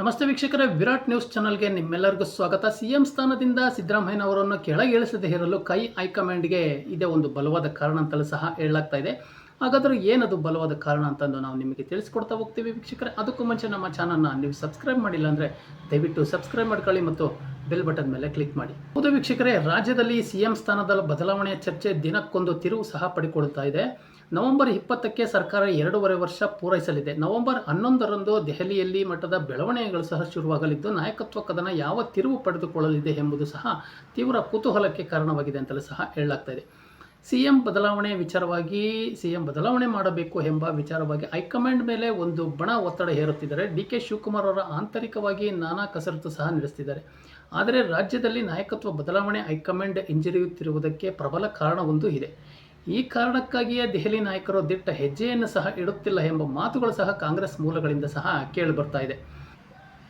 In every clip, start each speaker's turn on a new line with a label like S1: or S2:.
S1: ನಮಸ್ತೆ ವೀಕ್ಷಕರ, ವಿರಾಟ್ ನ್ಯೂಸ್ ಚಾನಲ್ಗೆ ನಿಮ್ಮೆಲ್ಲರಿಗೂ ಸ್ವಾಗತ. ಸಿಎಂ ಸ್ಥಾನದಿಂದ ಸಿದ್ದರಾಮಯ್ಯನವರನ್ನು ಕೆಳಗಿಳಿಸದೇ ಇರಲು ಕೈ ಹೈಕಮಾಂಡ್ಗೆ ಇದೇ ಒಂದು ಬಲವಾದ ಕಾರಣ ಅಂತಲೂ ಸಹ ಹೇಳಲಾಗ್ತಾ ಇದೆ. ಹಾಗಾದರೆ ಏನದು ಬಲವಾದ ಕಾರಣ ಅಂತಂದು ನಾವು ನಿಮಗೆ ತಿಳಿಸ್ಕೊಡ್ತಾ ಹೋಗ್ತೀವಿ ವೀಕ್ಷಕರೇ. ಅದಕ್ಕೂ ಮುಂಚೆ ನಮ್ಮ ಚಾನಲ್ನ ನೀವು ಸಬ್ಸ್ಕ್ರೈಬ್ ಮಾಡಿಲ್ಲ ಅಂದರೆ ದಯವಿಟ್ಟು ಸಬ್ಸ್ಕ್ರೈಬ್ ಮಾಡ್ಕೊಳ್ಳಿ ಮತ್ತು ಬೆಲ್ ಬಟನ್ ಮೇಲೆ ಕ್ಲಿಕ್ ಮಾಡಿ. ಹೌದು ವೀಕ್ಷಕರೇ, ರಾಜ್ಯದಲ್ಲಿ ಸಿಎಂ ಸ್ಥಾನದ ಬದಲಾವಣೆಯ ಚರ್ಚೆ ದಿನಕ್ಕೊಂದು ತಿರುವು ಸಹ ಪಡೆಕೊಳ್ತಾ ಇದೆ. ನವೆಂಬರ್ ಇಪ್ಪತ್ತಕ್ಕೆ ಸರ್ಕಾರ ಎರಡೂವರೆ ವರ್ಷ ಪೂರೈಸಲಿದೆ. ನವೆಂಬರ್ ಹನ್ನೊಂದರಂದು ದೆಹಲಿಯಲ್ಲಿ ಮಟ್ಟದ ಬೆಳವಣಿಗೆಗಳು ಸಹ ಶುರುವಾಗಲಿದ್ದು, ನಾಯಕತ್ವ ಕದನ ಯಾವ ತಿರುವು ಪಡೆದುಕೊಳ್ಳಲಿದೆ ಎಂಬುದು ಸಹ ತೀವ್ರ ಕುತೂಹಲಕ್ಕೆ ಕಾರಣವಾಗಿದೆ ಅಂತಲೂ ಸಹ ಹೇಳಲಾಗ್ತಾ ಇದೆ. ಸಿಎಂ ಬದಲಾವಣೆ ವಿಚಾರವಾಗಿ ಸಿಎಂ ಬದಲಾವಣೆ ಮಾಡಬೇಕು ಎಂಬ ವಿಚಾರವಾಗಿ ಹೈಕಮಾಂಡ್ ಮೇಲೆ ಒಂದು ಬಣ ಒತ್ತಡ ಹೇರುತ್ತಿದ್ದಾರೆ. ಡಿ ಕೆ ಶಿವಕುಮಾರ್ ಅವರ ಆಂತರಿಕವಾಗಿ ನಾನಾ ಕಸರತ್ತು ಸಹ ನಡೆಸ್ತಿದ್ದಾರೆ ಆದರೆ ರಾಜ್ಯದಲ್ಲಿ ನಾಯಕತ್ವ ಬದಲಾವಣೆ ಹೈಕಮಾಂಡ್ ಹಿಂಜರಿಯುತ್ತಿರುವುದಕ್ಕೆ ಪ್ರಬಲ ಕಾರಣವೊಂದು ಇದೆ. ಈ ಕಾರಣಕ್ಕಾಗಿಯೇ ದೆಹಲಿ ನಾಯಕರು ದಿಟ್ಟ ಹೆಜ್ಜೆಯನ್ನು ಸಹ ಇಡುತ್ತಿಲ್ಲ ಎಂಬ ಮಾತುಗಳು ಸಹ ಕಾಂಗ್ರೆಸ್ ಮೂಲಗಳಿಂದ ಸಹ ಕೇಳಿಬರ್ತಾ ಇದೆ.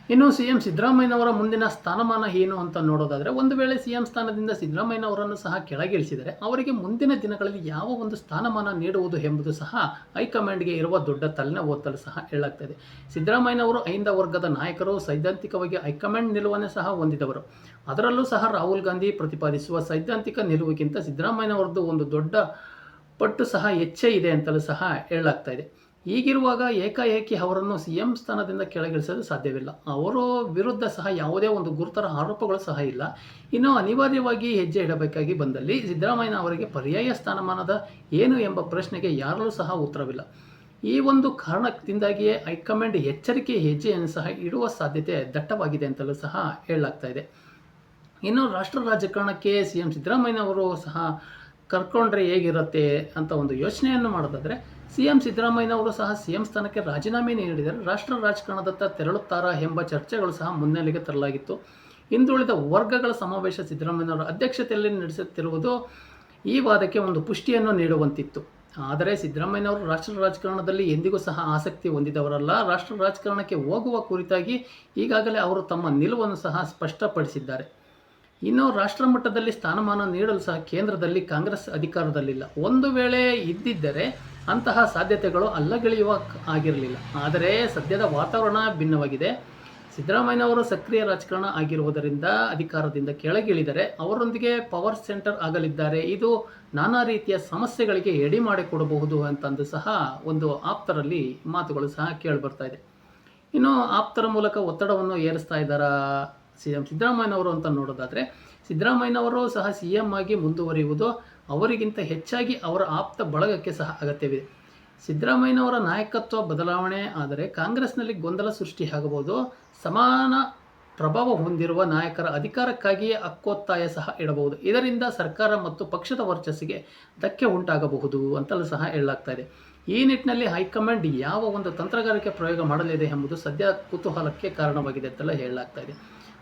S1: ಇನ್ನು ಸಿ ಎಂ ಸಿದ್ದರಾಮಯ್ಯನವರ ಮುಂದಿನ ಸ್ಥಾನಮಾನ ಏನು ಅಂತ ನೋಡೋದಾದರೆ, ಒಂದು ವೇಳೆ ಸಿ ಎಂ ಸ್ಥಾನದಿಂದ ಸಿದ್ದರಾಮಯ್ಯನವರನ್ನು ಸಹ ಕೆಳಗಿಳಿಸಿದರೆ, ಅವರಿಗೆ ಮುಂದಿನ ದಿನಗಳಲ್ಲಿ ಯಾವ ಒಂದು ಸ್ಥಾನಮಾನ ನೀಡುವುದು ಎಂಬುದು ಸಹ ಹೈಕಮಾಂಡ್ಗೆ ಇರುವ ದೊಡ್ಡ ತಲೆನೋವು ಓದಲು ಸಹ ಹೇಳಾಗ್ತದೆ ಸಿದ್ದರಾಮಯ್ಯನವರು ಐಂದ ವರ್ಗದ ನಾಯಕರು, ಸೈದ್ಧಾಂತಿಕವಾಗಿ ಹೈಕಮಾಂಡ್ ನಿಲುವನ್ನು ಸಹ ಹೊಂದಿದವರು. ಅದರಲ್ಲೂ ಸಹ ರಾಹುಲ್ ಗಾಂಧಿ ಪ್ರತಿಪಾದಿಸುವ ಸೈದ್ಧಾಂತಿಕ ನಿಲುವಿಗಿಂತ ಸಿದ್ದರಾಮಯ್ಯನವರದ್ದು ಒಂದು ದೊಡ್ಡ ಪಟ್ಟು ಸಹ ಹೆಚ್ಚೇ ಇದೆ ಅಂತಲೂ ಸಹ ಹೇಳಲಾಗ್ತಾ ಇದೆ. ಹೀಗಿರುವಾಗ ಏಕಾಏಕಿ ಅವರನ್ನು ಸಿ ಎಂ ಸ್ಥಾನದಿಂದ ಕೆಳಗಿಳಿಸಲು ಸಾಧ್ಯವಿಲ್ಲ. ಅವರ ವಿರುದ್ಧ ಸಹ ಯಾವುದೇ ಒಂದು ಗುರುತರ ಆರೋಪಗಳು ಸಹ ಇಲ್ಲ. ಇನ್ನು ಅನಿವಾರ್ಯವಾಗಿ ಹೆಜ್ಜೆ ಇಡಬೇಕಾಗಿ ಬಂದಲ್ಲಿ ಸಿದ್ದರಾಮಯ್ಯ ಅವರಿಗೆ ಪರ್ಯಾಯ ಸ್ಥಾನಮಾನದ ಏನು ಎಂಬ ಪ್ರಶ್ನೆಗೆ ಯಾರಲ್ಲೂ ಸಹ ಉತ್ತರವಿಲ್ಲ. ಈ ಒಂದು ಕಾರಣದಿಂದಾಗಿಯೇ ಹೈಕಮಾಂಡ್ ಎಚ್ಚರಿಕೆ ಹೆಜ್ಜೆಯನ್ನು ಸಹ ಇಡುವ ಸಾಧ್ಯತೆ ದಟ್ಟವಾಗಿದೆ ಅಂತಲೂ ಸಹ ಹೇಳಲಾಗ್ತಾ ಇದೆ. ಇನ್ನು ರಾಷ್ಟ್ರ ರಾಜಕಾರಣಕ್ಕೆ ಸಿ ಎಂ ಸಿದ್ದರಾಮಯ್ಯನವರು ಸಹ ಕರ್ಕೊಂಡ್ರೆ ಹೇಗಿರುತ್ತೆ ಅಂತ ಒಂದು ಯೋಚನೆಯನ್ನು ಮಾಡೋದಾದರೆ ಸಿ ಎಂ ಸಿದ್ದರಾಮಯ್ಯನವರು ಸಹ ಸಿ ಎಂ ಸ್ಥಾನಕ್ಕೆ ರಾಜೀನಾಮೆ ನೀಡಿದರೆ ರಾಷ್ಟ್ರ ರಾಜಕಾರಣದತ್ತ ತೆರಳುತ್ತಾರಾ ಎಂಬ ಚರ್ಚೆಗಳು ಸಹ ಮುನ್ನೆಲೆಗೆ ತರಲಾಗಿತ್ತು. ಹಿಂದುಳಿದ ವರ್ಗಗಳ ಸಮಾವೇಶ ಸಿದ್ದರಾಮಯ್ಯನವರ ಅಧ್ಯಕ್ಷತೆಯಲ್ಲಿ ನಡೆಸುತ್ತಿರುವುದು ಈ ವಾದಕ್ಕೆ ಒಂದು ಪುಷ್ಟಿಯನ್ನು ನೀಡುವಂತಿತ್ತು. ಆದರೆ ಸಿದ್ದರಾಮಯ್ಯನವರು ರಾಷ್ಟ್ರ ರಾಜಕಾರಣದಲ್ಲಿ ಎಂದಿಗೂ ಸಹ ಆಸಕ್ತಿ ಹೊಂದಿದವರಲ್ಲ. ರಾಷ್ಟ್ರ ರಾಜಕಾರಣಕ್ಕೆ ಹೋಗುವ ಕುರಿತಾಗಿ ಈಗಾಗಲೇ ಅವರು ತಮ್ಮ ನಿಲುವನ್ನು ಸಹ ಸ್ಪಷ್ಟಪಡಿಸಿದ್ದಾರೆ. ಇನ್ನು ರಾಷ್ಟ್ರ ಮಟ್ಟದಲ್ಲಿ ಸ್ಥಾನಮಾನ ನೀಡಲು ಸಹ ಕೇಂದ್ರದಲ್ಲಿ ಕಾಂಗ್ರೆಸ್ ಅಧಿಕಾರದಲ್ಲಿಲ್ಲ. ಒಂದು ವೇಳೆ ಇದ್ದಿದ್ದರೆ ಅಂತಹ ಸಾಧ್ಯತೆಗಳು ಅಲ್ಲಗೆಳೆಯುವ ಆಗಿರಲಿಲ್ಲ. ಆದರೆ ಸದ್ಯದ ವಾತಾವರಣ ಭಿನ್ನವಾಗಿದೆ. ಸಿದ್ದರಾಮಯ್ಯನವರು ಸಕ್ರಿಯ ರಾಜಕಾರಣ ಆಗಿರುವುದರಿಂದ ಅಧಿಕಾರದಿಂದ ಕೆಳಗಿಳಿದರೆ ಅವರೊಂದಿಗೆ ಪವರ್ ಸೆಂಟರ್ ಆಗಲಿದ್ದಾರೆ. ಇದು ನಾನಾ ರೀತಿಯ ಸಮಸ್ಯೆಗಳಿಗೆ ಎಡಿ ಮಾಡಿಕೊಡಬಹುದು ಅಂತಂದು ಸಹ ಒಂದು ಆಪ್ತರಲ್ಲಿ ಮಾತುಗಳು ಸಹ ಕೇಳಿಬರ್ತಾ ಇದೆ. ಇನ್ನು ಆಪ್ತರ ಮೂಲಕ ಒತ್ತಡವನ್ನು ಏರಿಸ್ತಾ ಇದ್ದಾರಾ ಸಿ ಸಿದ್ದರಾಮಯ್ಯನವರು ಅಂತ ನೋಡೋದಾದರೆ, ಸಿದ್ದರಾಮಯ್ಯನವರು ಸಹ ಸಿ ಎಂ ಆಗಿ ಮುಂದುವರಿಯುವುದು ಅವರಿಗಿಂತ ಹೆಚ್ಚಾಗಿ ಅವರ ಆಪ್ತ ಬಳಗಕ್ಕೆ ಸಹ ಅಗತ್ಯವಿದೆ. ಸಿದ್ದರಾಮಯ್ಯನವರ ನಾಯಕತ್ವ ಬದಲಾವಣೆ ಆದರೆ ಕಾಂಗ್ರೆಸ್ನಲ್ಲಿ ಗೊಂದಲ ಸೃಷ್ಟಿಯಾಗಬಹುದು. ಸಮಾನ ಪ್ರಭಾವ ಹೊಂದಿರುವ ನಾಯಕರ ಅಧಿಕಾರಕ್ಕಾಗಿಯೇ ಅಕ್ಕೊತ್ತಾಯ ಸಹ ಇಡಬಹುದು. ಇದರಿಂದ ಸರ್ಕಾರ ಮತ್ತು ಪಕ್ಷದ ವರ್ಚಸ್ಸಿಗೆ ಧಕ್ಕೆ ಉಂಟಾಗಬಹುದು ಅಂತಲೂ ಸಹ ಹೇಳಲಾಗ್ತಾ ಇದೆ. ಈ ನಿಟ್ಟಿನಲ್ಲಿ ಹೈಕಮಾಂಡ್ ಯಾವ ಒಂದು ತಂತ್ರಗಾರಿಕೆ ಪ್ರಯೋಗ ಮಾಡಲಿದೆ ಎಂಬುದು ಸದ್ಯ ಕುತೂಹಲಕ್ಕೆ ಕಾರಣವಾಗಿದೆ ಅಂತೆಲ್ಲ ಹೇಳಲಾಗ್ತಾ ಇದೆ.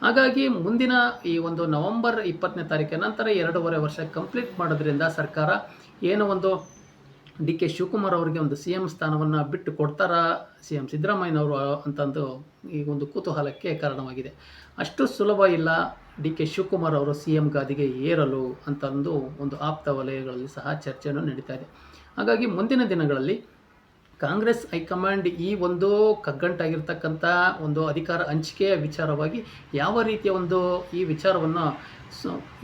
S1: ಹಾಗಾಗಿ ಮುಂದಿನ ಈ ಒಂದು ನವೆಂಬರ್ ಇಪ್ಪತ್ತನೇ ತಾರೀಕಿನ ನಂತರ ಎರಡೂವರೆ ವರ್ಷ ಕಂಪ್ಲೀಟ್ ಮಾಡೋದ್ರಿಂದ ಸರ್ಕಾರ ಏನೋ ಒಂದು ಡಿ ಕೆ ಶಿವಕುಮಾರ್ ಅವರಿಗೆ ಒಂದು ಸಿ ಎಂ ಸ್ಥಾನವನ್ನು ಬಿಟ್ಟು ಕೊಡ್ತಾರಾ ಸಿ ಎಂ ಸಿದ್ದರಾಮಯ್ಯನವರು ಅಂತಂದು ಈ ಒಂದು ಕುತೂಹಲಕ್ಕೆ ಕಾರಣವಾಗಿದೆ. ಅಷ್ಟು ಸುಲಭ ಇಲ್ಲ ಡಿ ಕೆ ಶಿವಕುಮಾರ್ ಅವರು ಸಿ ಎಂ ಗಾದಿಗೆ ಏರಲು ಅಂತಂದು ಒಂದು ಆಪ್ತ ವಲಯಗಳಲ್ಲಿ ಸಹ ಚರ್ಚೆಯನ್ನು ನಡೀತಾ ಇದೆ. ಹಾಗಾಗಿ ಮುಂದಿನ ದಿನಗಳಲ್ಲಿ ಕಾಂಗ್ರೆಸ್ ಹೈಕಮಾಂಡ್ ಈ ಒಂದು ಕಗ್ಗಂಟಾಗಿರ್ತಕ್ಕಂಥ ಒಂದು ಅಧಿಕಾರ ಹಂಚಿಕೆಯ ವಿಚಾರವಾಗಿ ಯಾವ ರೀತಿಯ ಒಂದು ಈ ವಿಚಾರವನ್ನು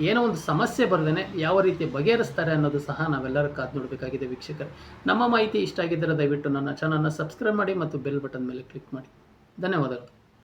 S1: ಏನೋ ಒಂದು ಸಮಸ್ಯೆ ಬರ್ದೇನೆ ಯಾವ ರೀತಿ ಬಗೆಹರಿಸ್ತಾರೆ ಅನ್ನೋದು ಸಹ ನಾವೆಲ್ಲರೂ ಕಾದು ನೋಡಬೇಕಾಗಿದೆ ವೀಕ್ಷಕರೇ. ನಮ್ಮ ಮಾಹಿತಿ ಇಷ್ಟ ಆಗಿದ್ದರೆ ದಯವಿಟ್ಟು ನನ್ನ ಚಾನಲ್ನ ಸಬ್ಸ್ಕ್ರೈಬ್ ಮಾಡಿ ಮತ್ತು ಬೆಲ್ ಬಟನ್ ಮೇಲೆ ಕ್ಲಿಕ್ ಮಾಡಿ. ಧನ್ಯವಾದಗಳು.